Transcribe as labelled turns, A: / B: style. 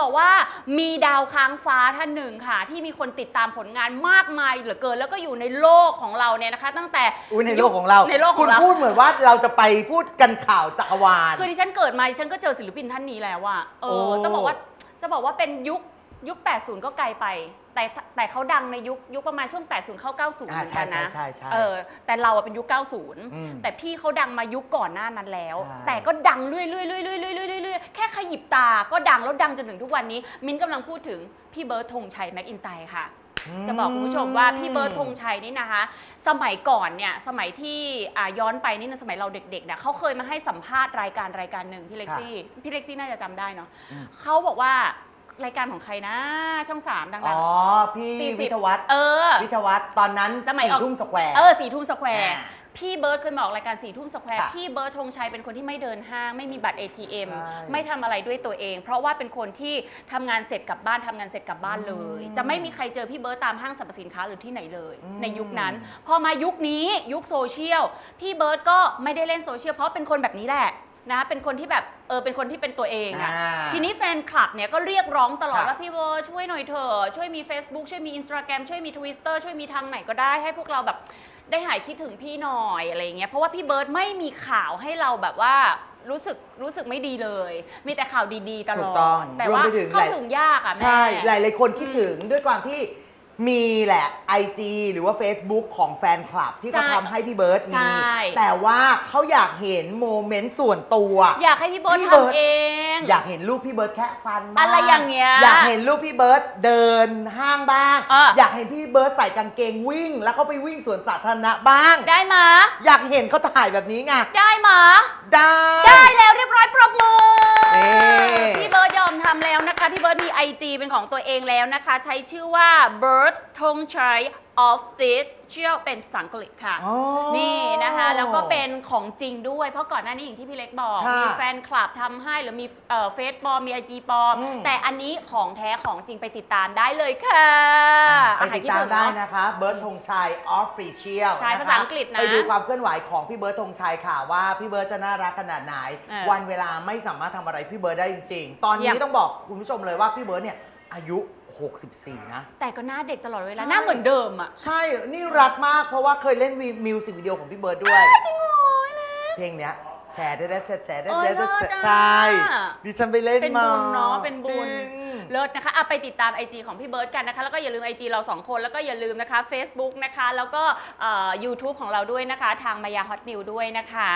A: บอกว่ามีดาวค้างฟ้าท่านหนึ่งค่ะ ที่มีคนติดตามผลงานมากมายเหลือเกิน แล้วก็อยู่ในโลกของเราเนี่ยนะคะ ตั้งแต่
B: อุ้ยในโลกของเรา
A: ในโลกข
B: คุ
A: อง
B: ณ
A: เรา
B: พูดเหมือนว่าเราจะไปพูดกันข่าวจักรวาล
A: คือดิฉันเกิดมาดิฉันก็เจอศิลปินท่านนี้แล้วอะเออ
B: โอ้
A: ต้องบอกว่าจะบอกว่าเป็นยุค ยุค 80 ก็ไกลไป แต่แต่เขาดังในยุคยุคประมาณช่วง 80 เข้า 90 เหมือนกันนะ
B: ใช่ใช่ใช่
A: เออแต่เราอะเป็นยุค
B: อืม
A: 90 แต่พี่เขาดังมายุคก่อนหน้านั้นแล้ว
B: ใช่
A: แต่ก็ดังเรื่อยๆเรื่อยๆเรื่อยๆเรื่อยๆเรื่อยๆแค่ขยิบตาก็ดังแล้วดังจนถึงทุกวันนี้ มิ้นท์กำลังพูดถึงพี่เบิร์ดธงชัยแม็กอินไตร์ค่ะจะบอกคุณผู้ชมว่าพี่เบิร์ดธงชัยนี่นะคะ สมัยก่อนเนี่ยสมัยที่อ่าย้อนไปนี่นะสมัยเราเด็กๆเนี่ยเขาเคยมาให้สัมภาษณ์รายการรายการหนึ่งพี่เล็กซี่พี่เล็กซี่น่าจะจำได้เนาะ
B: อืม
A: เขาบอกว่า รายการของใครนะ ช่องสามดัง
B: อ๋อ พี่
A: ตีสิบ
B: วิทยวัฒน์
A: ๆเออ
B: วิทยวัฒน์ตอนนั้น
A: สมัย
B: สี่
A: ออก
B: ทุ่มสแควร์
A: เออสี่ทุ่มสแควร์
B: อ่า
A: พี่เบิร์ดเคยมาออกรายการสี่ทุ่มสแควร์
B: ค่ะ
A: พี่เบิร์ดธงชัยเป็นคนที่ไม่เดินห้าง ไม่มีบัตร ATM
B: ใช่
A: ไม่ทำอะไรด้วยตัวเอง เพราะว่าเป็นคนที่ทำงานเสร็จกลับบ้านทำงานเสร็จกลับบ้านเลย
B: อืม
A: จะไม่มีใครเจอพี่เบิร์ดตามห้างสรรพสินค้าหรือที่ไหนเลย
B: อืม
A: ในยุคนั้น พอมายุคนี้ยุคโซเชียลพี่เบิร์ดก็ไม่ได้เล่นโซเชียลเพราะเป็นคนแบบนี้แหละนะเป็นคนที่แบบ เออเป็นคนที่เป็นตัวเองอะ
B: อ่า
A: ทีนี้แฟนคลับเนี่ยก็เรียกร้องตลอด
B: ค่ะ
A: ว่าพี่เบิร์ดช่วยหน่อยเถอะช่วยมี Facebook ช่วยมี Instagram ช่วยมี Twitter ช่วยมีทางไหนก็ได้ให้พวกเราแบบได้หายคิดถึงพี่หน่อยอะไรอย่างเงี้ยเพราะว่าพี่เบิร์ดไม่มีข่าวให้เราแบบว่ารู้สึกรู้สึกไม่ดีเลย มีแต่ข่าวดีๆตล
B: ถู
A: อก
B: ต้อง
A: ดแต่
B: รวม
A: ว่า
B: ไปถึง
A: เข้า
B: หลาย
A: ถึงยากอะแม่
B: ใช่ หลายๆคนคิด
A: อืม
B: ถึงด้วยความที่ มีแหละ IG หรือว่า Facebook ของแฟนคลับที่เขา
A: ใช่
B: ทำให้พี่เบิร์ต
A: ใช่
B: มีแต่ว่าเขาอยากเห็นโมเมนต์ส่วนตัว
A: อยากให้พี่เบิร์ด
B: พี่เบิร์ด
A: ทำเอง
B: อยากเห็นรูปพี่เบิร์ตแค่ฟันบ้าง
A: อะไรอย่างเงี้ย
B: อยากเห็นรูปพี่เบิร์ตเดินห้างบ้าง
A: เอออ
B: อยากเห็นพี่เบิร์ตใส่กางเกงวิ่ง แล้วเขาไปวิ่งสวนสาธารณะบ้าง
A: ได้มา
B: อยากเห็นเขาถ่ายแบบนี้ไง
A: ได้มา
B: ได้
A: ได้แล้วเรียบร้อยปรบมือ
B: เอ๊
A: พี่เบิร์ดยอมทำแล้วนะคะ พี่เบิร์ดมี IG เป็นของตัวเองแล้วนะคะ ใช้ชื่อว่า Bird ธงชัย Official เป็นภาษาอังกฤษค่ะ
B: อ๋อ
A: นี่นะคะ แล้วก็เป็นของจริงด้วย เพราะก่อนหน้านี้อย่างที่พี่เล็กบอก
B: ค่ะ
A: มีแฟนคลับทำให้หรือมีเอ่อเฟซปลอมมีไอจีปลอม
B: อืม
A: แต่อันนี้ของแท้ของจริงไปติดตามได้เลยค่ะ
B: ไปติดตามได้นะคะเบิร์ดธงชัยออฟฟิเชียล
A: ใช่ภาษาอังกฤษนะ
B: ไปดูความเคลื่อนไหวของพี่เบิร์ดธงชัยค่ะว่าพี่เบิร์ดจะน่ารักขนาดไหน
A: เออ
B: วันเวลาไม่สามารถทำอะไรพี่เบิร์ดได้จริง ๆ ตอน
A: เยี่
B: นี้
A: ยม
B: ต้องบอกคุณผู้ชมเลยว่าพี่เบิร์ดเนี่ย อายุ 64 นะ
A: แต่ก็หน้าเด็กตลอดเวลา
B: ใช่
A: หน้าเหมือนเดิมอะ
B: ใช่นี่รักมากเพราะว่าเคยเล่นวีมิวสิกวิดีโอของพี่เบิร์ดด้วย
A: จริงเหรอเล็ก
B: เพลงเนี้ยแชร์ได้ได้แชร์แชร์ได้
A: โอ้ย
B: ได้
A: เลิศอะ
B: ใช่ดิฉันไปเล่น
A: เป็น
B: มา
A: บุญเนาะเป็นบุญ
B: จริง
A: เลิศนะคะอะไปติดตาม IG ของพี่เบิร์ดกันนะคะ แล้วก็อย่าลืม IG เราสองคนแล้วก็อย่าลืมนะคะ Facebook นะคะ แล้วก็เอ่อ YouTube ของเราด้วยนะคะ ทางมายาฮอตนิวด้วยนะคะ